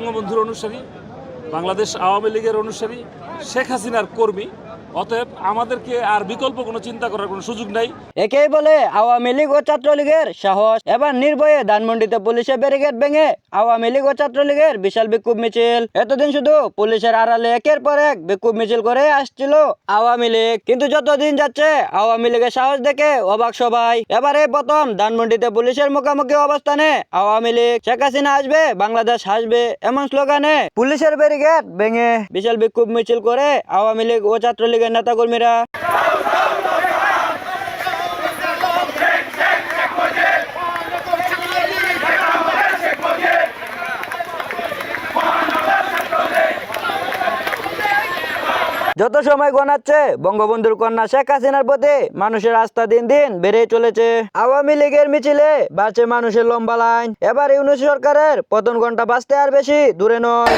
বঙ্গবন্ধুর অনুসারী বাংলাদেশ আওয়ামী লীগের অনুসারী শেখ হাসিনার কর্মী। অতএব আমাদেরকে আর বিকল্প কোনো চিন্তা করার কোনো সুযোগ নাই। একেই বলে আওয়ামী লীগ ও ছাত্রলীগের সাহস। এবার নির্ভয়ে ধানমন্ডিতে পুলিশের ব্যারিকেড ভেঙে আওয়ামী লীগ ও ছাত্রলীগের বিশাল বিক্ষোভ মিছিল। এতদিন শুধু পুলিশের আড়ালে একের পর এক বিক্ষোভ মিছিল করে আসছিল আওয়ামী লীগ। কিন্তু যতদিন যাচ্ছে, আওয়ামী লীগের সাহস দেখে অবাক সবাই। এবারে প্রথম ধানমন্ডিতে পুলিশের মুখোমুখি অবস্থানে আওয়ামী লীগ, শেখ হাসিনা আসবে, বাংলাদেশ হাসবে এমন স্লোগানে পুলিশের ব্যারিকেড ভেঙে বিশাল বিক্ষোভ মিছিল করে আওয়ামী লীগ ও ছাত্রলীগের নেতাকর্মীরা। যত সময় গণাচ্ছে, বঙ্গবন্ধুর কন্যা শেখ হাসিনার প্রতি মানুষের আস্থা দিন দিন বেড়ে চলেছে। আওয়ামী লীগের মিছিলে বাড়ছে মানুষের লম্বা লাইন। এবার ইউনুস সরকারের পতন ঘণ্টা বাঁচতে আর বেশি দূরে নয়।